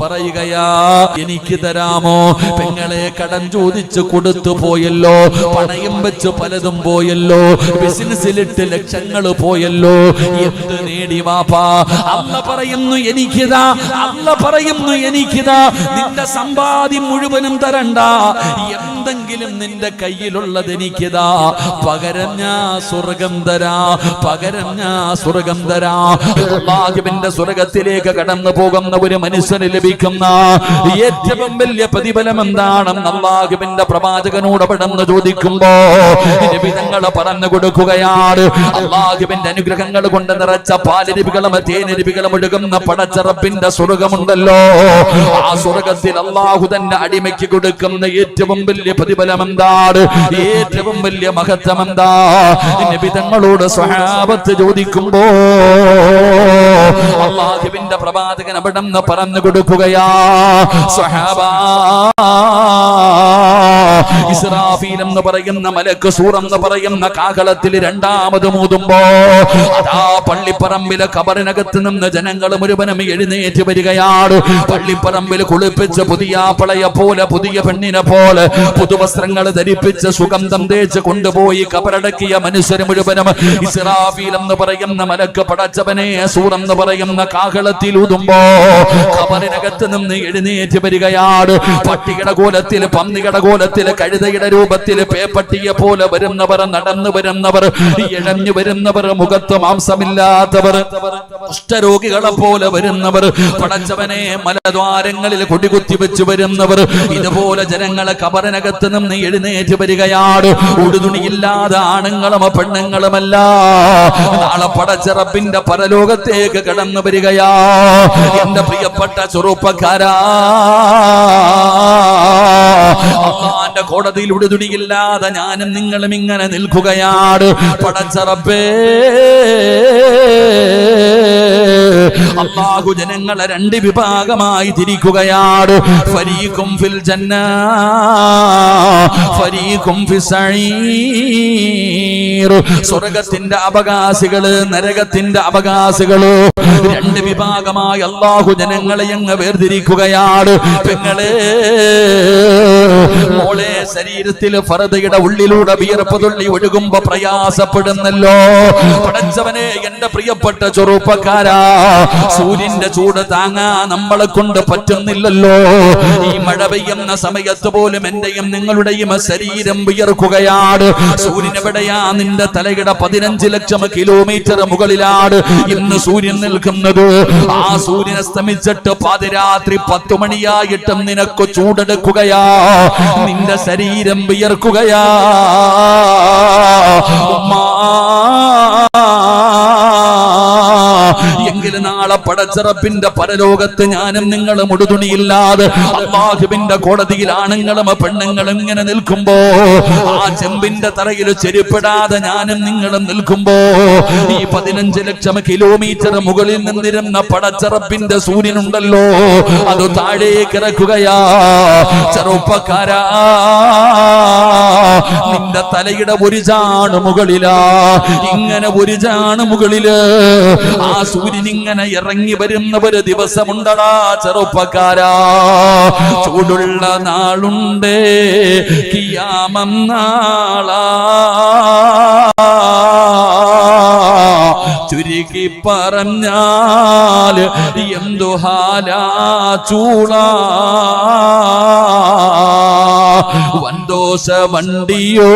പറയുകയാ എനിക്ക് തരാമോ? പെങ്ങളെ കടം ചോദിച്ചു കൊടുത്തു പോയല്ലോ പണയം വെച്ച് പലതും പോയല്ലോ ബിസിനസ്സിലിട്ട് ലക്ഷങ്ങൾ പോയല്ലോ എന്ത് നേടി വാപ്പാ അല്ല പറയുന്നു എനിക്കിതാ അല്ല പറയുന്നു എനിക്കിതാ നിന്റെ സമ്പാദ്യം മുഴുവനും തരണ്ട എന്തെങ്കിലും നിന്റെ കയ്യിലുള്ളത് എനിക്കിതാ. പകരം ഞാൻ സ്വർഗം തരാ പകരം ഞാൻ സ്വർഗം തരാ. സ്വർഗത്തിലേക്ക് കടന്നു പോകുന്ന ഒരു മനുഷ്യന് ലഭിക്കുന്ന ഏറ്റവും വലിയ പ്രതിഫലം എന്താണെന്ന് അള്ളാഹുവിന്റെ പ്രവാചകനോട് പെടുന്ന് ചോദിക്കുമ്പോ നിബിതങ്ങൾ പറഞ്ഞു കൊടുക്കുകയാണ്. അള്ളാഹുവിന്റെ അനുഗ്രഹങ്ങൾ കൊണ്ട് നിറച്ച പാലരുവികളും തേനരുവികളും ഒഴുകുന്ന പടച്ചറപ്പിന്റെ സ്വർഗമുണ്ടല്ലോ. ആ സ്വർഗത്തിൽ അള്ളാഹു തന്നെ അടിമയ്ക്ക് കൊടുക്കുന്ന ഏറ്റവും വലിയ പ്രതിഫലം എന്താണ് ഏറ്റവും വലിയ മഹത്വം എന്താ നിബിതങ്ങളോട് സ്വഹാബത്ത് ചോദിക്കുമ്പോ അള്ളാഹുവിന്റെ പ്രവാചകൻ അവിടെ നിന്ന് പറഞ്ഞു കൊടുക്കുകയാ. സ്വഹാബ ഇസ്രാഫീൽ എന്ന് പറയുന്ന മലക്ക് സൂർ എന്ന് പറയുന്ന കാകളത്തിൽ രണ്ടാമത് മൂതുമ്പോ അതാ പള്ളിപ്പറമ്പിലെ കബറിനകത്ത് നിന്ന് ജനങ്ങൾ മുഴുവനും എഴുന്നേറ്റ് വരികയാണ്. പള്ളിപ്പറമ്പിൽ കുളിപ്പിച്ച് പുതിയ പളയ പോലെ പുതിയ പെണ്ണിനെ പോലെ പുതുവസ്ത്രങ്ങൾ ധരിപ്പിച്ച് സുഗന്ധം തേച്ച് കൊണ്ടുപോയി കബറടക്കിയ മനുഷ്യർ മുഴുവനും. ഇസ്രാഫീൽ എന്ന് പറയുന്ന മലക്ക് പടച്ചവനെ സൂർ എന്ന് പറയുന്ന കാഹളത്തിൽ ഊതുമ്പോ കബറിനകത്ത് നിന്ന് എഴുന്നേറ്റ് വരികയാണ്. പട്ടികട കോലത്തിൽ പന്നികട കോലത്തിൽ കഴുതയുടെ രൂപത്തിൽ പേപ്പട്ടിയെ പോലെ വരുന്നവർ നടന്നു വരുന്നവർ ഇഴഞ്ഞു വരുന്നവർ മുഖത്ത് മാംസമില്ലാത്തവർ കുഷ്ഠരോഗികളെ പോലെ വരുന്നവർ പടച്ചവനെ മലദ്വാരങ്ങളിൽ കൊടികുത്തി വെച്ച് വരുന്നവർ ഇതുപോലെ ജനങ്ങളെ കബറിനകത്ത് നിന്ന് എഴുന്നേറ്റ് വരികയാണ്. ഉടുതുണിയില്ലാതെ ആണുങ്ങളും പെണ്ണുങ്ങളുമല്ല. നാളെ പടച്ചിറപ്പിന്റെ പരലോകത്തേക്ക് കടന്നു വരികയാ. എന്റെ പ്രിയപ്പെട്ട ചെറുപ്പക്കാരാ. അള്ളാന്റെ കോടതിയിൽ ഉടുതുണിയില്ലാതെ ഞാനും നിങ്ങളും ഇങ്ങനെ നിൽക്കുകയാണ്. പടച്ചറപ്പേ. അള്ളാഹു ജനങ്ങളെ രണ്ട് വിഭാഗമായി തിരിക്കുകയാണ്. ഫരീഖും ഫിൽ ജന്ന ഫരീഖും സ്വർഗത്തിന്റെ അവകാശികൾ നരകത്തിന്റെ അവകാശികൾ രണ്ട് വിഭാഗമായി അള്ളാഹു ജനങ്ങളെ അങ്ങ് വേർതിരിക്കുകയാണ്. പെങ്ങളെ മോളെ ശരീരത്തിൽ ഫറതയുടെ ഉള്ളിലൂടെ വിയർപ്പ് തുള്ളി ഒഴുകുമ്പോ പ്രയാസപ്പെടുന്നല്ലോ. പടച്ചവനെ എന്റെ പ്രിയപ്പെട്ട ചെറുപ്പക്കാരാ സൂര്യന്റെ ചൂട് താങ്ങാ നമ്മളെ കൊണ്ട് പറ്റുന്നില്ലല്ലോ. ഈ മഴ പെയ്യുന്ന സമയത്ത് പോലും എന്റെയും നിങ്ങളുടെയും ശരീരം വിയർക്കുകയാണ്. സൂര്യൻ എവിടെയാ? നിന്റെ തലയുടെ പതിനഞ്ച് ലക്ഷം കിലോമീറ്റർ മുകളിലാണ് ഇന്ന് സൂര്യൻ നിൽക്കുന്നത്. ആ സൂര്യൻ അസ്തമിച്ചിട്ട് പാതിരാത്രി പത്തു മണിയായിട്ടും നിനക്ക് ചൂടെടുക്കുകയാ. നിന്റെ ശരീരം വിയർക്കുകയാ. ഉമ്മാ. എങ്കിലും നാളെ പടച്ചിറപ്പിന്റെ പരലോകത്ത് ഞാനും നിങ്ങളും ഉടുതുണിയില്ലാതെ അള്ളാഹുവിന്റെ കോടതിയിൽ ആണുങ്ങളും പെണ്ണുങ്ങളും ഇങ്ങനെ നിൽക്കുമ്പോ ആ ചെമ്പിന്റെ തറയിൽ ചെരുപ്പിടാതെ ഞാനും നിങ്ങളും നിൽക്കുമ്പോ ഈ പതിനഞ്ച് ലക്ഷം കിലോമീറ്റർ മുകളിൽ നിന്നിരുന്ന പടച്ചിറപ്പിന്റെ സൂര്യനുണ്ടല്ലോ അത് താഴേക്ക് ഇറക്കുകയാ. ചെറുപ്പക്കാരാ. നിന്റെ തലയുടെ ഒരു ചാണ് മുകളിലാ. ഇങ്ങനെ ഒരു ചാണ് മുകളിൽ. ആ സൂര്യൻ ഇങ്ങനെ ഇറങ്ങി വരുന്ന ഒരു ദിവസമുണ്ടടാ ചെറുപ്പക്കാരാ. ചൂടുള്ള നാളുണ്ടേ കിയാമം നാളാ. ചുരുക്കി പറഞ്ഞാൽ എന്തു ഹാലാ ചൂള? വന്തോഷ വണ്ടിയോ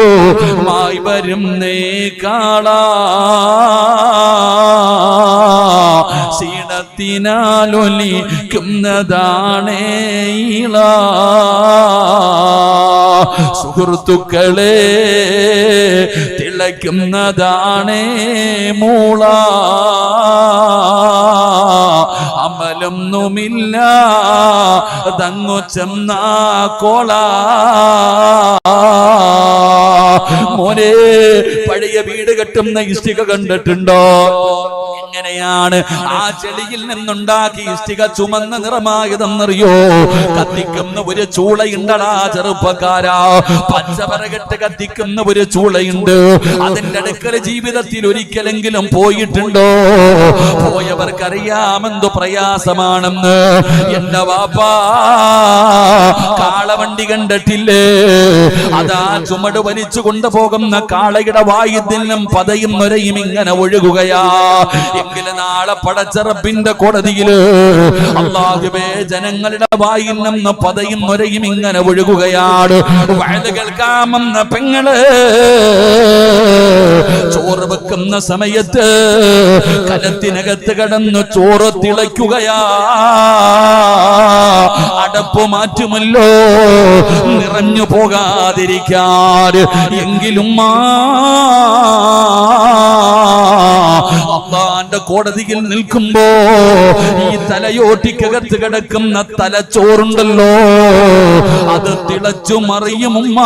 മായി വരും നേ കാളാ. ക്ഷീണത്തിനാലൊലിക്കുന്നതാണേ ഇള. സുഹൃത്തുക്കളെ തിളയ്ക്കുന്നതാണേ മൂള. അമലൊന്നുമില്ല. തങ്ങു ചെന്നാ കോള. മോനെ പഴയ വീട് കെട്ടുന്ന ഇഷ്ടിക കണ്ടിട്ടുണ്ടോ? എങ്ങനെയാണ്? ആ ചെളിയിൽ നിന്നുണ്ടാക്കി ഇഷ്ടിക ചുമന്ന നിറമായതെന്നറിയോ? കത്തിക്കുന്ന ഒരു ചൂളയുണ്ടടാ ചെറുപ്പക്കാരാ. പച്ചപറകെട്ട് കത്തിക്കുന്ന ഒരു ചൂളയുണ്ട്. അതിന്റെ അടുക്കൽ ജീവിതത്തിൽ ഒരിക്കലെങ്കിലും പോയിട്ടുണ്ടോ? പോയവർക്കറിയാമെന്തു പ്രയാസമാണെന്ന്. എന്റെ വാപ്പാ കാളവണ്ടി കണ്ടിട്ടില്ലേ? അതാ ചുമട് വലിച്ചു കൊണ്ടുപോകുന്ന കാളയുടെ വായുദിനും പതയും നൊരയും ഇങ്ങനെ ഒഴുകുകയാ. എങ്കിലും നാളെ പടച്ചറപ്പിന്റെ കോടതിയിൽ അള്ളാഹുബേ ജനങ്ങളുടെ വായിൽ നിന്ന് പതയും നൊരയും ഇങ്ങനെ ഒഴുകുകയാണ്. വയത് കേൾക്കാമെന്ന പെങ്ങൾ ചോറ് വെക്കുന്ന സമയത്ത് കലത്തിനകത്ത് കടന്ന് ചോറ് തിളയ്ക്കുകയാ. അടപ്പ് മാറ്റുമല്ലോ നിറഞ്ഞു പോകാതിരിക്കാൻ. എങ്കിലും അള്ളാന്റെ കോടതിയിൽ നിൽക്കുമ്പോ ഈ തലയോട്ടിക്കകത്ത് കിടക്കുന്ന തലച്ചോറുണ്ടല്ലോ. അത് തിളച്ചു മറിയുമുമ്മ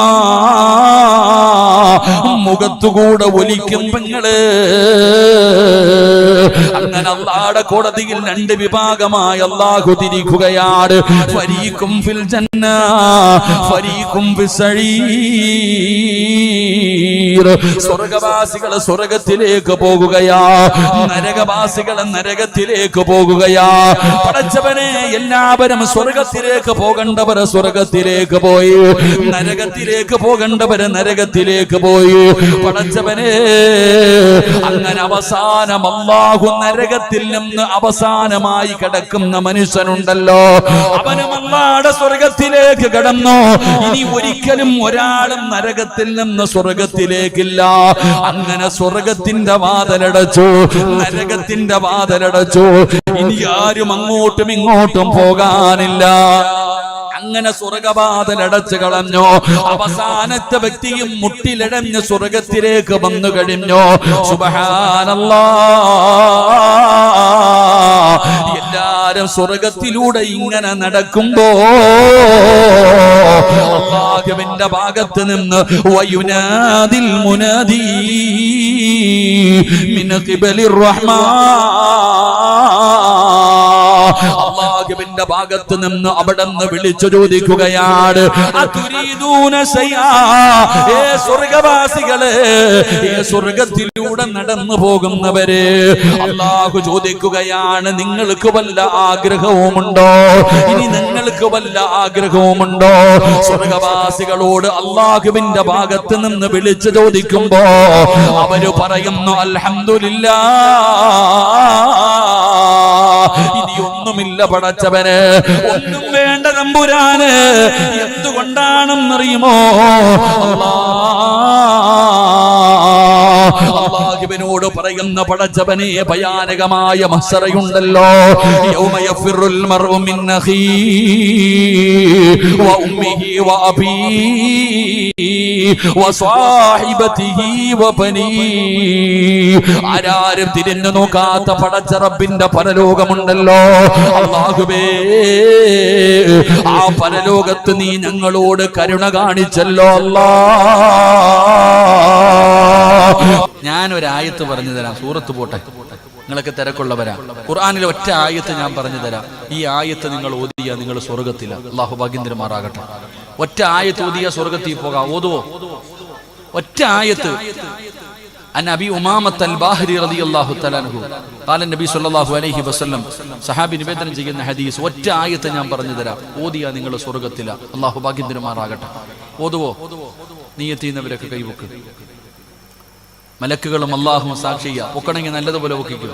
മുഖത്തുകൂടെ ഒലിക്കും പെങ്ങൾ. അങ്ങനെ അള്ളാടെ കോടതിയിൽ രണ്ട് വിഭാഗമായി അള്ളാഹു തിരിക്കുകയാണ്. ഫരീഖും ഫിൽ ജന്ന ഫരീഖും ഫിസ്സഈർ സ്വർഗവാസികൾ സ്വർഗത്തിലേക്ക് പോകുകയാ. നരകവാസികൾ നരകത്തിലേക്ക് പോകുകയാ. പടച്ചവനെ എല്ലാവരും സ്വർഗത്തിലേക്ക് പോകേണ്ടവർ സ്വർഗത്തിലേക്ക് പോയി. നരകത്തിലേക്ക് പോകേണ്ടവര് നരകത്തിലേക്ക് പോയി. പടച്ചവനെ അങ്ങനെ അവസാനം അള്ളാഹു നരകത്തിൽ നിന്ന് അവസാനമായി കിടക്കുന്ന മനുഷ്യനുണ്ടല്ലോ. അവനും അള്ളാടെ സ്വർഗത്തിലേക്ക് കടന്നു. ഇനി ഒരിക്കലും ഒരാളും നരകത്തിൽ നിന്ന് സ്വർഗത്തിലേക്കില്ല. അങ്ങനെ സ്വർഗത്തിന്റെ വാതിലടച്ചു. നരകത്തിന്റെ വാതിലടച്ചു. ഇനി ആരും അങ്ങോട്ടും ഇങ്ങോട്ടും പോകാനില്ല. അങ്ങനെ സ്വർഗവാതിലടച്ചു കളഞ്ഞു. അവസാനത്തെ വ്യക്തിയും മുട്ടിലടഞ്ഞ് സ്വർഗത്തിലേക്ക് വന്നു കഴിഞ്ഞു. സുബഹാനല്ലാ. എല്ലാരും സ്വർഗത്തിലൂടെ ഇങ്ങനെ നടക്കുമ്പോ അള്ളാഹുവിന്റെ ഭാഗത്ത് നിന്ന് വയുനാദിൽ മുനാദി ഖിബലിർ റഹ്മാൻ. അള്ളാഹുവിന്റെ ഭാഗത്ത് നിന്ന് അവിടെ നിന്ന് വിളിച്ചു ചോദിക്കുകയാണ് സ്വർഗവാസികളെ സ്വർഗത്തിലൂടെ നടന്നു പോകുന്നവര് അള്ളാഹു ചോദിക്കുകയാണ് നിങ്ങൾക്ക് വല്ല ആഗ്രഹവുമുണ്ടോ? ഇനി നിങ്ങൾക്ക് വല്ല ആഗ്രഹവുമുണ്ടോ? സ്വർഗവാസികളോട് അള്ളാഹുവിന്റെ ഭാഗത്ത് നിന്ന് വിളിച്ചു ചോദിക്കുമ്പോ അവർ പറയുന്നു അൽഹംദുലില്ലാ ഇനി ഒന്നുമില്ല പടച്ചവന് ഒന്നും വേണ്ട തമ്പുരാന്. എന്തുകൊണ്ടാണെന്നറിയുമോ? അള്ളാഹുവിനോട് പറയുന്ന പടച്ചവനെ ഭയാനകമായ മസറയുണ്ടല്ലോ ആരാരും തിരിഞ്ഞു നോക്കാത്ത പടച്ചറബിന്റെ പരലോകമുണ്ടല്ലോ. അള്ളാഹുബേ ആ പരലോകത്ത് നീ ഞങ്ങളോട് കരുണ കാണിച്ചല്ലോ അല്ലാ. ഞാൻ ഒരു ആയത്ത് പറഞ്ഞു തരാം. സൂറത്ത് പോട്ടെ. നിങ്ങളൊക്കെ തിരക്കുള്ളവരാ. ഖുർആാനിലെ ഒറ്റ ആയത്ത് ഞാൻ പറഞ്ഞു തരാം. ഈ ആയത്ത് നിങ്ങൾ ഓതിയ നിങ്ങൾ സ്വർഗത്തില അള്ളാഹു ഭാഗ്യന്തിരമാറാകട്ടെ. ഒറ്റ ആയത്ത് ഓതിയ സ്വർഗത്തിൽ പോകാം. ഓതുവോ? ഒറ്റ ആയത്ത്. അനബി ഉമാമത്ത് അൽ ബാഹരി റതി അള്ളാഹു നബി സല്ലാഹു അലൈഹി വസ്ലം സഹാബി നിവേദനം ചെയ്യുന്ന ഹദീസ് ഒറ്റ ആയത്ത് ഞാൻ പറഞ്ഞു തരാം. ഓതിയ നിങ്ങൾ സ്വർഗത്തില അള്ളാഹു ഭാഗ്യന്തിരമാറാകട്ടെ. ഓതുവോ? നീ എത്തിയുന്നവരൊക്കെ കൈവക്ക് മലക്കുകളും അള്ളാഹും സാക്ഷിയ പൊക്കണമെങ്കിൽ നല്ലതുപോലെ പൊക്കിക്കുക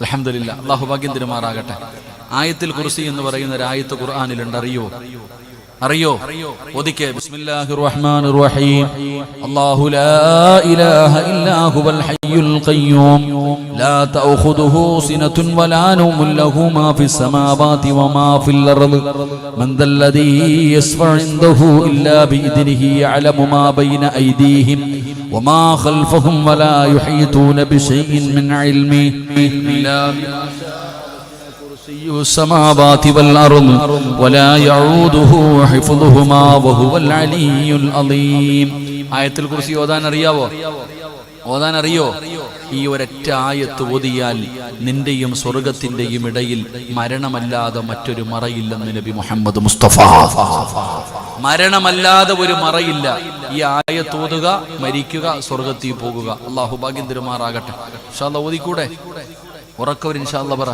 അലഹമില്ല അള്ളാഹു ഭാഗ്യം തിരുമാറാകട്ടെ. ആയത്തിൽ കുറിസി എന്ന് പറയുന്ന ഒരു ആയത്ത് ഖുർആാനിലുണ്ട്. അറിയോ അറിയോ? ഒതുക്കെ ബിസ്മില്ലാഹിർ റഹ്മാനിർ റഹീം അല്ലാഹു ലാ ഇലാഹ ഇല്ലാ ഹയ്യുൽ ഖയ്യൂം. ലാ തഅഖുദുഹു സിനതുൻ വലാ നൗമുൻ ലഹു ഫിസ് സമാവാതി വമാ ഫിൽ അർദ്. മൻ ദല്ലദീ യസ്ഫഉ ഇല്ലാ ബിഇദ്നിഹി യഅലമു മാ ബൈന ഐദീഹിം. വമാ ഖൽഫഹും വലാ യുഹീതൂന ബിശൈഇൻ മിൻ ഇൽമിഹി ഇല്ലാ ബിമാ ആയത്തിൽ കുറിച്ച് ഓതാൻ അറിയാവോ? ഓതാൻ അറിയോ? ഈ ഒരൊറ്റ ആയത്ത് ഓതിയാൽ നിന്റെയും സ്വർഗത്തിന്റെയും ഇടയിൽ മരണമല്ലാതെ മറ്റൊരു മറയില്ലെന്ന് നബി മുഹമ്മദ് മുസ്തഫ. മരണമല്ലാതെ ഒരു മറയില്ല. ഈ ആയത്ത് ഓതുക മരിക്കുക സ്വർഗത്തിൽ പോകുക. അള്ളാഹു ഭാഗ്യം തിരുമാറാകട്ടെ ഇൻഷാല്ല ഓതിക്കൂടെ? ഉറക്കവർ ഇൻഷാല്ല പറ.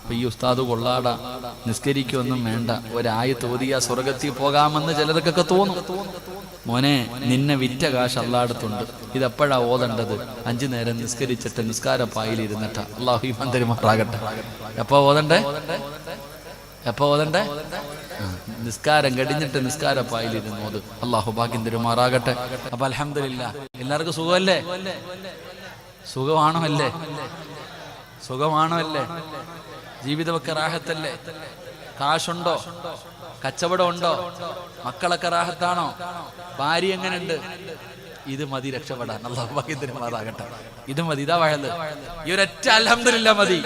അപ്പൊ ഈ ഉസ്താദ് കൊള്ളാട. നിസ്കരിക്കൊന്നും വേണ്ട. ഒരായ തോതിയ സ്വർഗത്തിൽ പോകാമെന്ന് ചിലർക്കൊക്കെ തോന്നും. മോനെ നിന്നെ വിറ്റ കാശ് അല്ലാടത്തുണ്ട് ഇതെപ്പോഴാ ഓതേണ്ടത്? അഞ്ചു നേരം നിസ്കരിച്ചിട്ട് നിസ്കാര പായിലിരുന്നിട്ട അള്ളാഹു ഈ മന്ദിരമാറാകട്ടെ. എപ്പോ ഓതണ്ടേ? എപ്പോ ഓതണ്ടേ? നിസ്കാരം കടിഞ്ഞിട്ട് നിസ്കാര പായിലിരുന്നു അത് അള്ളാഹു ഭാഗ്യം തരുമാറാകട്ടെ. അപ്പൊ അലഹമില്ല എല്ലാവർക്കും സുഖമല്ലേ? സുഖമാണോ അല്ലേ? സുഖമാണോ അല്ലേ? ജീവിതമൊക്കെ റാഹത്തല്ലേ? കാശുണ്ടോ? കച്ചവടം ഉണ്ടോ മക്കളൊക്കെ റാഹത്താണോ? ഭാര്യ എങ്ങനെയുണ്ട്? ഇത് മതി രക്ഷപ്പെടാൻ. അള്ളാഹുമാറാകട്ടെ ഇത് മതി ഇതാ വഴത് ഈ ഒരൊറ്റ അലഹമില്ല മതി.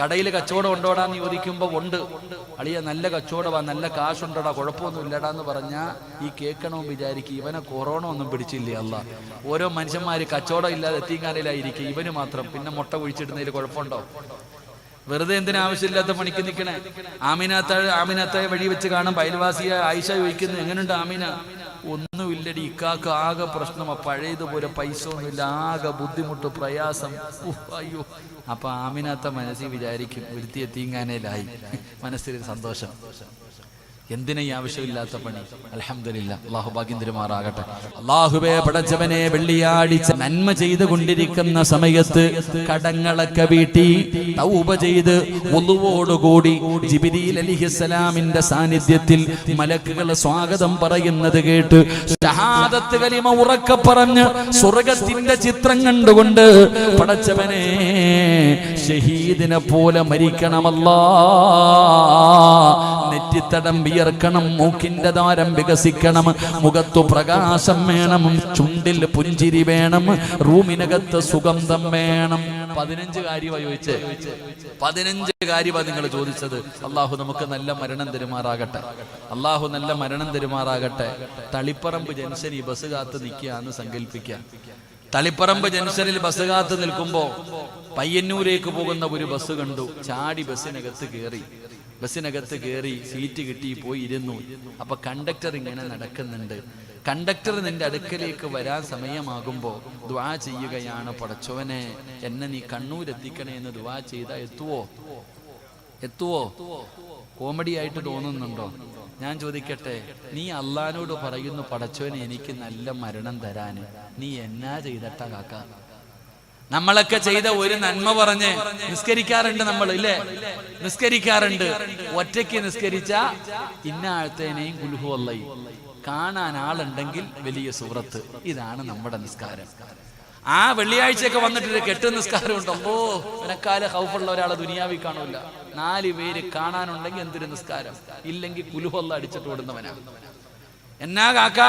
കടയിൽ കച്ചവടം ഉണ്ടോടാന്ന് ചോദിക്കുമ്പോ ഉണ്ട്. അളിയ നല്ല കച്ചവടമാ നല്ല കാശുണ്ടോടാ കുഴപ്പമൊന്നും ഇല്ലടാ എന്ന് പറഞ്ഞാ ഈ കേൾക്കണമെന്ന് വിചാരിക്കും. ഇവനെ കൊറോണ ഒന്നും പിടിച്ചില്ല അല്ല? ഓരോ മനുഷ്യന്മാര് കച്ചവടം ഇല്ലാതെ എത്തിക്കാനിലായിരിക്കും ഇവന് മാത്രം. പിന്നെ മുട്ട കുഴിച്ചിടുന്നതിൽ കുഴപ്പമുണ്ടോ? വെറുതെ എന്തിനാ ആവശ്യമില്ലാത്ത പണിക്ക് നിൽക്കണേ ആമിനാത്ത ആമിനാത്ത വഴി വെച്ച് കാണും അയൽവാസിയ ആയിഷ ചോദിക്കുന്നു എങ്ങനെയുണ്ട് ആമിന? ഒന്നുമില്ലടി ഇക്കാക്ക് ആകെ പ്രശ്നം പഴയതുപോലെ പൈസ ഒന്നുമില്ല ആകെ ബുദ്ധിമുട്ട് പ്രയാസം. അയ്യോ. അപ്പൊ ആമിനാത്ത മനസ്സിൽ വിചാരിക്കും ഒരുത്തി മനസ്സിലൊരു സന്തോഷം. എന്തിനാ ആവശ്യമില്ലാത്ത പണി? അലഹമില്ല അള്ളാഹു ഭാഗ്യം തിരുമാറാകട്ടെ അള്ളാഹുബെ പടച്ചവനെ വെള്ളിയാടിച്ച് നന്മ ചെയ്തുകൊണ്ടിരിക്കുന്ന സമയത്ത് കടങ്ങളൊക്കെ വീട്ടി തൗപ ചെയ്ത് ഒന്നുവോടുകൂടി ജിബിരിൽ അലിഹിസ്സലാമിന്റെ സാന്നിധ്യത്തിൽ മലക്കുകൾ സ്വാഗതം പറയുന്നത് കേട്ട് ഷഹാദത്ത് കലിമ ഉറക്കെ പറഞ്ഞ് സ്വർഗത്തിന്റെ ചിത്രം കണ്ടുകൊണ്ട് പടച്ചവനെ ഷഹീദിനെ പോലെ മരിക്കണമല്ലാ. നെറ്റിത്തടം വിയർക്കണം മൂക്കിന്റെ ദാരം വികസിക്കണം മുഖത്തു പ്രകാശം വേണം ചുണ്ടിൽ പുഞ്ചിരി വേണം റൂമിനകത്ത് സുഗന്ധം വേണം. പതിനഞ്ച് കാര്യമാണ് ചോദിച്ചേ. പതിനഞ്ച് കാര്യമാണ് നിങ്ങൾ ചോദിച്ചത്. അള്ളാഹു നമുക്ക് നല്ല മരണം തരുമാറാകട്ടെ. അള്ളാഹു നല്ല മരണം തരുമാറാകട്ടെ. തളിപ്പറമ്പ് ജംഗ്ഷൻ ഈ ബസ് കാത്ത് നിൽക്കുകയെന്ന് സങ്കല്പിക്കാം തളിപ്പറമ്പ് ജംഗ്ഷനിൽ ബസ് കാത്ത് നിൽക്കുമ്പോ പയ്യന്നൂരേക്ക് പോകുന്ന ഒരു ബസ് കണ്ടു. ചാടി ബസ്സിനകത്ത് കയറി ബസ്സിനകത്ത് കയറി സീറ്റ് കിട്ടി പോയി ഇരുന്നു. അപ്പൊ കണ്ടക്ടർ ഇങ്ങനെ നടക്കുന്നുണ്ട്. കണ്ടക്ടർ നിന്റെ അടുക്കലേക്ക് വരാൻ സമയമാകുമ്പോ ദ്വാ ചെയ്യുകയാണ് പടച്ചോനെ എന്നെ നീ കണ്ണൂരെത്തിക്കണേ എന്ന് ദ്വാ ചെയ്ത എത്തുവോ? എത്തുവോ? കോമഡി ആയിട്ട് തോന്നുന്നുണ്ടോ? ഞാൻ ചോദിക്കട്ടെ നീ അള്ളഹാനോട് പറയുന്നു പടച്ചോനെ എനിക്ക് നല്ല മരണം തരാന്. നീ എന്നാ ചെയ്തട്ട കാക്ക നമ്മളൊക്കെ ചെയ്ത ഒരു നന്മ പറഞ്ഞ് നിസ്കരിക്കാറുണ്ട് നമ്മൾ ഇല്ലേ? നിസ്കരിക്കാറുണ്ട്. ഒറ്റയ്ക്ക് നിസ്കരിച്ച ഇന്ന ആഴത്തേനെയും കുലുഹു അല്ലയും കാണാൻ ആളുണ്ടെങ്കിൽ വലിയ സുഹൃത്ത്. ഇതാണ് നമ്മുടെ നിസ്കാരം. ആ വെള്ളിയാഴ്ചയൊക്കെ വന്നിട്ട് ഒരു കെട്ട് നിസ്കാരം ഉണ്ടോ എനക്കാൽ ഹൗഫുള്ള ഒരാളെ ദുനിയാവി കാണൂല. നാല് പേര് കാണാനുണ്ടെങ്കിൽ എന്തൊരു നിസ്കാരം? ഇല്ലെങ്കിൽ കുലുഹൊല്ല അടിച്ചിട്ട് ഓടുന്നവനാണ് എന്നാ കാക്ക?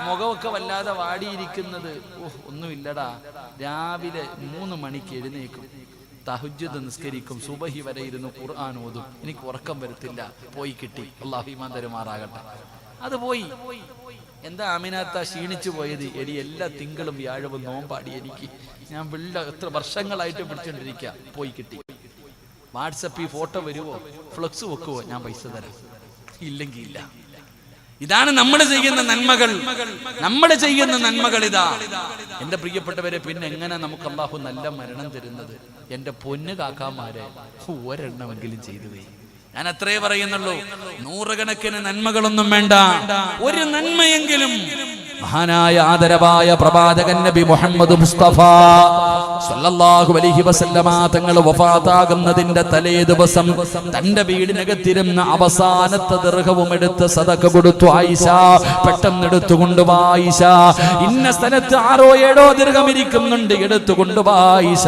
മുഖമൊക്കെ വല്ലാതെ വാടിയിരിക്കുന്നത്. ഓ ഒന്നുമില്ലടാ. രാവിലെ മൂന്ന് മണിക്ക് എഴുന്നേക്കും. തഹജ്ജുദ് നിസ്കരിക്കും. സുബഹി വരെ ഇരുന്ന് ഖുർആൻ ഓതും. എനിക്ക് ഉറക്കം വരത്തില്ല. പോയി കിട്ടി. അള്ളാഹിമാൻ തരുമാറാകട്ടെ. അത് പോയി. എന്താ അമിനാത്ത ക്ഷീണിച്ചു പോയത്? എടി എല്ലാ തിങ്കളും വ്യാഴവും നോമ്പാടി എനിക്ക്. ഞാൻ വെള്ള എത്ര വർഷങ്ങളായിട്ട് പിടിച്ചോണ്ടിരിക്കുക പോയി കിട്ടി. വാട്സപ്പിൽ ഫോട്ടോ വരുവോ? ഫ്ലക്സ് വെക്കുവോ? ഞാൻ പൈസ തരാം. ഇല്ലെങ്കിൽ ഇല്ല. ഇതാണ് നമ്മൾ ചെയ്യുന്ന നന്മകൾ. നമ്മൾ ചെയ്യുന്ന നന്മകൾ ഇതാ. എന്റെ പ്രിയപ്പെട്ടവരെ പിന്നെ എങ്ങനെ നമുക്ക് അള്ളാഹു നല്ല മരണം തരുന്നത്? എന്റെ പൊന്നു കാക്കാമാരെ ഒരെണ്ണമെങ്കിലും ചെയ്തു പോയി. ഞാൻ അത്രേ പറയുന്നുള്ളൂ. നൂറുകണക്കിന് നന്മകളൊന്നും വേണ്ട. ഒരു നന്മയെങ്കിലും മഹാനായ ആദരവായ പ്രവാചകൻ നബി മുഹമ്മദ് മുസ്തഫ സല്ലല്ലാഹു അലൈഹി വസല്ലമ തങ്ങൾ വഫാത്താകുന്നതിന്റെ തലേ ദിവസം തന്റെ വീടിനകത്തിരുന്ന അവസാനത്തെ ദീർഘവും എടുത്ത് സദഖ കൊടുത്തു. ആയിഷ പെട്ടെന്ന് എടുത്തു വായിഷ ഇന്ന സ്ഥലത്ത് ആറോ ഏഴോ ദീർഘം ഇരിക്കുന്നുണ്ട്. എടുത്തു വായിഷ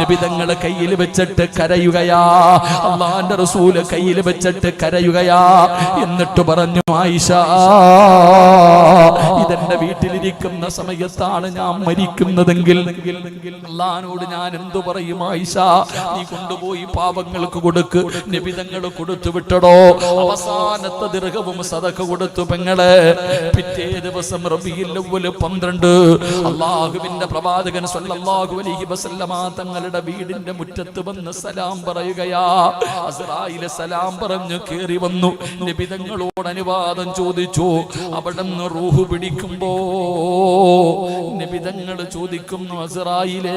നബി തങ്ങൾ കയ്യിൽ വെച്ചിട്ട് കരയുകയാ. അള്ളാന്റെ റസൂൽ കയ്യിൽ വെച്ചിട്ട് കരയുകയാ. എന്നിട്ട് പറഞ്ഞു ആയിഷ ഇതെന്റെ വീട്ടിലിരിക്കുന്ന സമയത്താണ് ഞാൻ മരിക്കുന്നതെങ്കിൽ അള്ളഹാനോട് ഞാൻ എന്തു പറയും ആയിഷ നീ കൊണ്ടുപോയി പാപങ്ങൾക്ക് കൊടുക്ക് നിബിതങ്ങൾ കൊടുത്തു വിട്ടടോ. അവസാനത്തെ ദീർഘവും സതക്ക കൊടുത്തു പെങ്ങളെ. പിറ്റേ ദിവസം റബിയില്ല പന്ത്രണ്ട്. അള്ളാഹുവിന്റെ പ്രവാചകൻ സല്ലല്ലാഹു അലൈഹി വസല്ലമ തങ്ങളുടെ വീടിന്റെ മുറ്റത്ത് വന്ന് സലാം പറയുകയാ. അസ്രായിലെ സലാം പറഞ്ഞു കേറി വന്നു. നിബിതങ്ങളോട് അനുവാദം ചോദിച്ചു. അവിടെ നിന്ന് റൂഹ് പിടിക്കുമ്പോ നിബിതങ്ങൾ ചോദിക്കുന്നു അസറായിലേ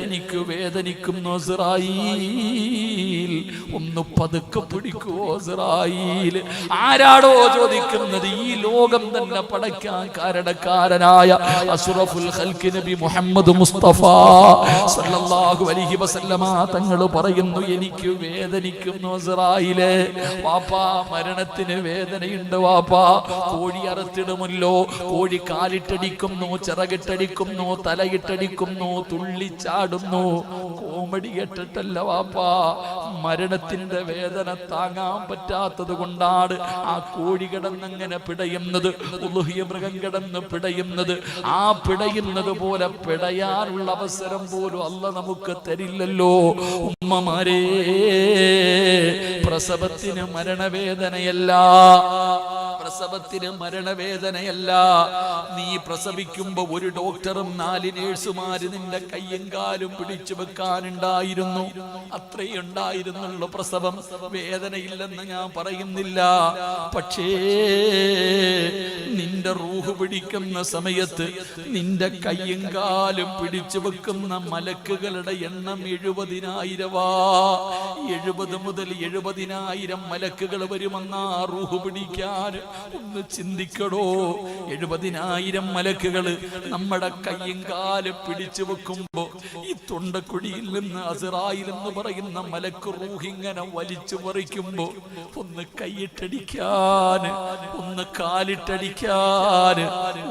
എനിക്ക് വേദനിക്കുന്നു അസ്രായിൽ ഒന്ന് പതുക്കെ പിടിക്കുവോ അസ്രായിൽ ആരാടോ ചോദിക്കുന്നത് ഈ ലോകം തന്നെ പടയ്ക്കാൻ കാരണക്കാരനായ അസുറഫുൽ ഖൽക്ക് നബി മുഹമ്മദ് മുസ്തഫ സല്ലല്ലാഹു അലൈഹി വസല്ലമ തങ്ങൾ പറയുന്നു എനിക്ക് വേദനിക്കുന്നു അസ്രായിലെ വാപ്പാ മരണത്തിന് വേദനയുണ്ട് വാപ്പാ. കോഴി അറുത്തിടുമല്ലോ. കോഴി കാലിട്ടടിക്കുന്നു ചിറകിട്ടടിക്കുന്നു തലയിട്ടടിക്കുന്നു തുള്ളിച്ചാടുന്നു. കോമഡി കേട്ടിട്ടല്ല വാപ്പാ. മരണത്തിന്റെ വേദന താങ്ങാൻ പറ്റാത്തത് കൊണ്ടാണ് ആ കോഴി കിടന്നങ്ങനെ പിടയുന്നത് മൃഗം കിടന്ന് പിടയുന്നത്. ആ പിടയുന്നത് പോലെ പിടയാനുള്ള അവസരം പോലും അല്ല നമുക്ക് തരില്ലല്ലോ. ഉമ്മമാരേ പ്രസവത്തിന് മരണവേദനയല്ല. പ്രസവത്തിന് മരണവേദനയല്ല. നീ പ്രസവിക്കുമ്പോ ഒരു ഡോക്ടറും നാല് നേഴ്സുമാര് നിന്റെ കയ്യും കാലും പിടിച്ചു വെക്കാനുണ്ടായിരുന്നു. അത്രേ ഉണ്ടായിരുന്നുള്ളൂ പ്രസവം. വേദനയില്ലെന്ന് ഞാൻ പറയുന്നില്ല. പക്ഷേ നിന്റെ റൂഹ് പിടിക്കുന്ന സമയത്ത് നിന്റെ കയ്യും കാലും പിടിച്ചു വെക്കുന്ന മലക്കുകളുടെ എണ്ണം എഴുപതിനായിരവാ. എഴുപത് മുതൽ എഴുപതിനായിരം മലക്കുകൾ വരുമെന്നാ റൂഹ് പിടിക്കാൻ ഒന്ന് ചിന്തിക്കടോ. എഴുപതിനായിരം മലക്കുകൾ നമ്മുടെ കയ്യും കാൽ പിടിച്ചു വെക്കുമ്പോ ഈ തൊണ്ടക്കുഴിയിൽ നിന്ന് അസറായിൽ എന്ന് പറയുന്ന മലക്ക് റൂഹിങ്ങനെ വലിച്ചു പറിക്കുമ്പോ ഒന്ന് കൈയിട്ടടിക്കാൻ ഒന്ന് കാലിട്ടടിക്കാൻ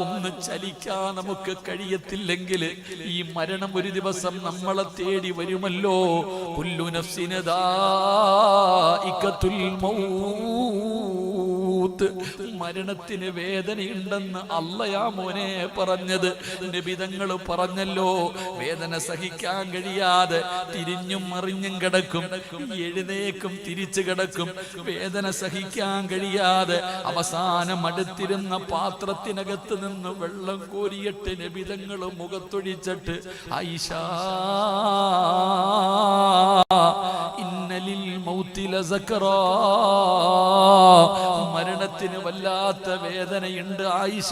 ഒന്ന് ചലിക്കാൻ നമുക്ക് കഴിയത്തില്ലെങ്കിൽ ഈ മരണം ഒരു ദിവസം നമ്മളെ തേടി വരുമല്ലോ. കുല്ലു നഫ്സിനദാഇകത്തുൽ മൗത്ത് മരണത്തിന് വേദനയുണ്ടെന്ന് അല്ലയാ മോനെ പറഞ്ഞത്. നിബിതങ്ങൾ പറഞ്ഞല്ലോ വേദന സഹിക്കാൻ കഴിയാതെ തിരിഞ്ഞും മറിഞ്ഞും കിടക്കും. എഴുന്നേക്കും തിരിച്ചു കിടക്കും. വേദന സഹിക്കാൻ കഴിയാതെ അവസാനം അടുത്തിരുന്ന പാത്രത്തിനകത്ത് നിന്ന് വെള്ളം കോരിയിട്ട് നിബിതങ്ങൾ മുഖത്തൊഴിച്ചിട്ട് ഐഷ ഇന്നലിൽ മൗത്തില മരണത്തിന് വല്ലാത്ത വേദനയുണ്ട് ആയിഷ.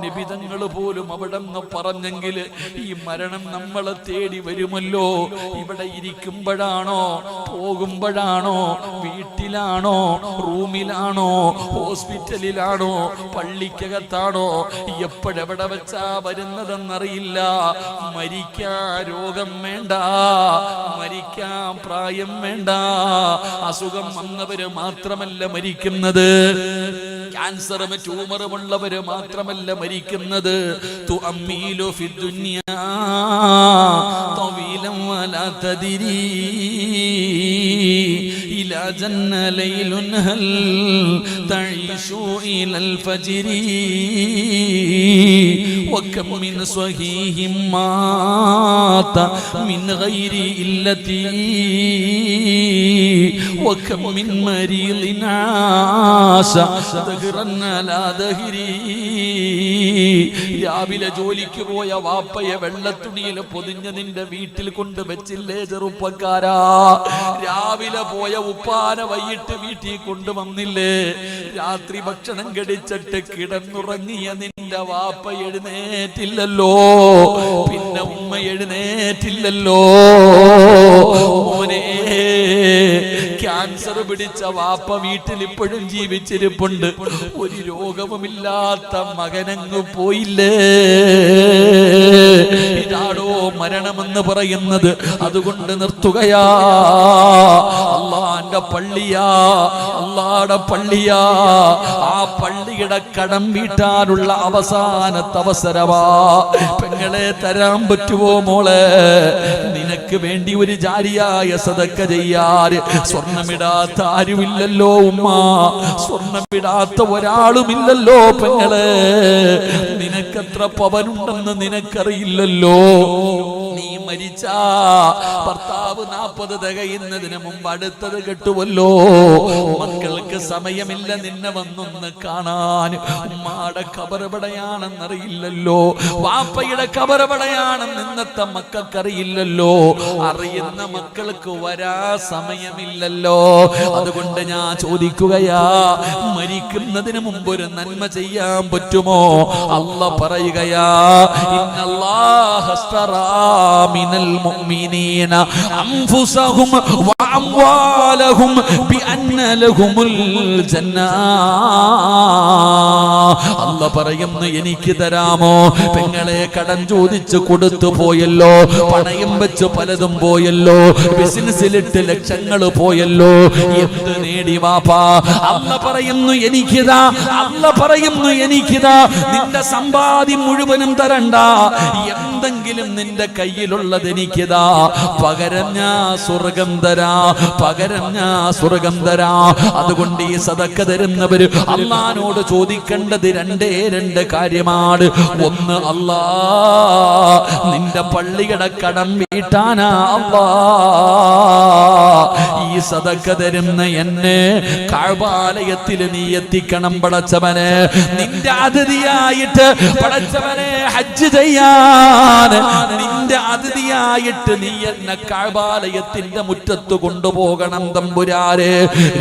നിബിതങ്ങൾ പോലും അവിടെ നിന്ന് പറഞ്ഞെങ്കിൽ ഈ മരണം നമ്മളെ തേടി വരുമല്ലോ. ഇവിടെ ഇരിക്കുമ്പോഴാണോ പോകുമ്പോഴാണോ വീട്ടിലാണോ റൂമിലാണോ ഹോസ്പിറ്റലിലാണോ പള്ളിക്കകത്താണോ എപ്പോഴെവിടെ വെച്ചാ വരുന്നതെന്നറിയില്ല. മരിക്കാ രോഗം വേണ്ട മരിക്കാൻ പ്രായം വേണ്ട. അസുഖം വന്നവര് മാത്രമല്ല മരിക്കുന്നത് ക്യാൻസറും ട്യൂമറും ഉള്ളവര് മാത്രമല്ല മരിക്കുന്നത് തു അമ്മീലു ഫി ദുനിയാ طويلا ولا تدري إلى جن ليل هل تعيش إلى الفجر وكم من صحيح مات من غير إلتي وكم من مريض عاش دهرا على دهري രാവിലെ ജോലിക്ക് പോയ വാപ്പയെ വെള്ളത്തുണിയിൽ പൊതിഞ്ഞ് നിന്റെ വീട്ടിൽ കൊണ്ട് വെച്ചില്ലേ ചെറുപ്പക്കാരാ രാവിലെ പോയ ഉപ്പാന വൈകിട്ട് വീട്ടിൽ കൊണ്ടുവന്നില്ലേ രാത്രി ഭക്ഷണം കടിച്ചിട്ട് കിടന്നുറങ്ങിയ നിന്റെ വാപ്പ എഴുന്നേറ്റില്ലല്ലോ പിന്നെ ഉമ്മ എഴുന്നേറ്റില്ലല്ലോ മോനെ ക്യാൻസർ പിടിച്ച വാപ്പ വീട്ടിൽ ഇപ്പോഴും ജീവിച്ചിരിപ്പുണ്ട്. ഒരു രോഗവുമില്ലാത്ത മകനങ്ങ് പോയില്ലേ? ഇതാടോ മരണമെന്ന് പറയുന്നത്. അതുകൊണ്ട് നിർത്തുകയാ. അള്ളാന്റെ പള്ളിയാ. അള്ളാടെ പള്ളിയാ. ആ പള്ളിയുടെ കടം വീട്ടാനുള്ള അവസാനത്തെ അവസരമാ. പെങ്ങളെ തരാൻ പറ്റുമോ മോളെ? നിനക്ക് വേണ്ടി ഒരു ജാരിയായ സതക്ക ചെയ്യാറ്. സ്വർണമിടാത്ത ആരുമില്ലല്ലോ ഉമ്മ. സ്വർണമിടാത്ത ഒരാളുമില്ലല്ലോ പെങ്ങളെ. നിനക്കത്ര പവനുണ്ടെന്ന് നിനക്കറിയില്ലല്ലോ. നീ മരിച്ച. ഭർത്താവ് നാപ്പത് തികയുന്നതിന് മുമ്പ് അടുത്തത് കെട്ടുവല്ലോ. മക്കൾക്ക് സമയമില്ല നിന്നെ വന്നൊന്ന് കാണാൻ. ഉമ്മാടെ കബറപടയാണെന്നറിയില്ലല്ലോ വാപ്പയുടെ കബറപടയാണെന്ന് ഇന്നത്തെ മക്കൾക്കറിയില്ലല്ലോ. അറിയുന്ന മക്കൾക്ക് വരാ സമയമില്ലല്ലോ. അതുകൊണ്ട് ഞാൻ ചോദിക്കുകയാ മരിക്കുന്നതിന് മുമ്പ് ഒരു നന്മ ചെയ്യാൻ പറ്റുമോ? അല്ല പറയുകയാ ഇന്നല്ലാഹ മിനൽ മുഅ്മിനീന അൻഫുസഹും വഅംവാലഹും ബിഅന്ന ലഹുമുൽ ജന്ന. അല്ല പറയുന്നു എനിക്ക് തരാമോ? പെങ്ങളെ കടം ചോദിച്ചു കൊടുത്തു പോയല്ലോ പണയം വെച്ച് പലതും പോയല്ലോ ബിസിനസ്സിലിട്ട് ലക്ഷങ്ങൾ പോയല്ലോ എന്ത് നേടി വാപ്പാ? അല്ല പറയുന്നു എനിക്കിതാ അല്ല പറയുന്നു എനിക്കിതാ നിന്റെ സമ്പാദ്യം മുഴുവനും തരണ്ട. എന്തെങ്കിലും നിന്റെ കയ്യിലുള്ളത് എനിക്കിതാ. പകരം ഞാ സ്വർഗം തരാ പകരം ഞാ സ്വർഗം തരാ. അതുകൊണ്ട് ഈ സതക്ക തരുന്നവര് അള്ളഹാനോട് ചോദിക്കേണ്ടത് രണ്ടേ രണ്ട് കാര്യമാണ്. ഒന്ന് അല്ലാ നിന്റെ പള്ളിയുടെ കടം വീട്ടാനാ അല്ലാ ഈ സതക്ക തരുന്ന എന്നെ കാഴ്വാലയത്തിൽ നീ എത്തിക്കണം പടച്ചവനെ. നിന്റെ അതിഥിയായിട്ട് പടച്ചവനെ ഹജ്ജ് ചെയ്യാൻ നിന്റെ അതിഥിയായിട്ട് നീ എന്നെ കാബാലയത്തിന്റെ മുറ്റത്ത് കൊണ്ടുപോകണം തമ്പുരാരെ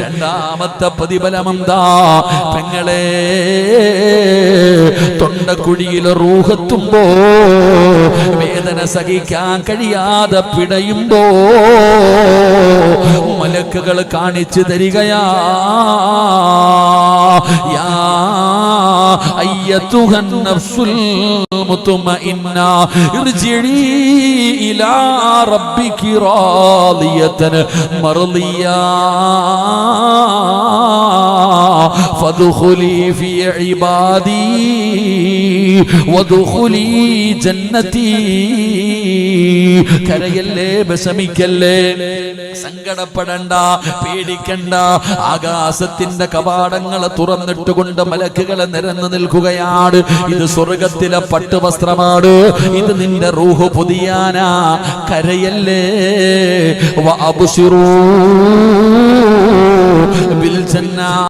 രണ്ടാമത്തെ പ്രതിഫലം പ്രതിഫലമെന്താ? പെങ്ങളെ തൊണ്ടക്കുഴിയിൽ റൂഹത്തുമ്പോ വേദന സഹിക്കാൻ കഴിയാതെ പിടയുമ്പോ മലക്കുകൾ കാണിച്ചു തരികയാ. യാ അയ്യത്തുഹൻ النفس المطمئنة ഇർജിഇ ഇലാ ربك راضية മർദിയാ ഫദ്ഖുലി ഫീ ഇബാദി وادخلي ജന്നതി കരയല്ലേ വിഷമിക്കല്ലേ? സങ്കടപ്പെടണ്ട പേടിക്കണ്ട. ആകാശത്തിന്റെ കവാടങ്ങളെ തുറന്നിട്ടുകൊണ്ട് മലക്കുകളെ നിരന്നു നിൽക്കുകയാണ്. ഇത് സ്വർഗത്തിലെ പട്ടുവസ്ത്രമാണ്. ഇത് നിന്റെ റൂഹ് പുതിയാനാ. കരയല്ലേ? വഅബ്ശിറൂ ബിൽ ജന്നാ.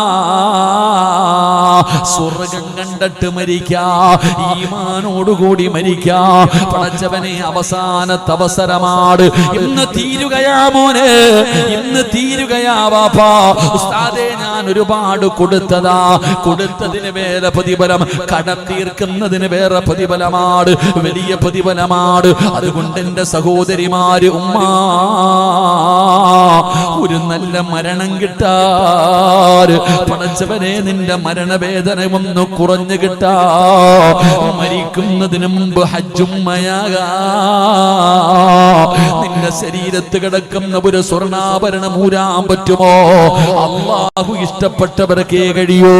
സ്വർഗം കണ്ടിട്ട് മരിക്കാ ഈമാനോടുകൂടി മരിക്കാ. പടച്ചവനെ അവസാനത്തെ അവസരമാണ് ഇന്ന് തീരുകയാ മോനെ ഇന്ന് തീരുകയാ വാപ്പാ ഞാൻ ഒരുപാട് കൊടുത്തതാ. കൊടുത്തതിന് വേറെ പ്രതിഫലം കടം തീർക്കുന്നതിന് വേറെ പ്രതിഫലമാണ് വലിയ പ്രതിഫലമാണ് അതുകൊണ്ട് എന്റെ സഹോദരിമാര് ഉമ്മ ഒരു നല്ല മരണം കിട്ടാറ്. പടച്ചവനെ നിന്റെ മരണവേദന ഒന്ന് കുറഞ്ഞു കിട്ടാ. മരിക്കുന്നതിന് മുമ്പ് ഹജ്ജുമ്മയാകാ. നിന്റെ ശരീരത്ത് കിടക്കുന്ന ഒരു സ്വർണാഭരണം ഊരാൻ പറ്റുമോ? അള്ളാഹു ഇഷ്ടപ്പെട്ടവരൊക്കെ കഴിയൂ.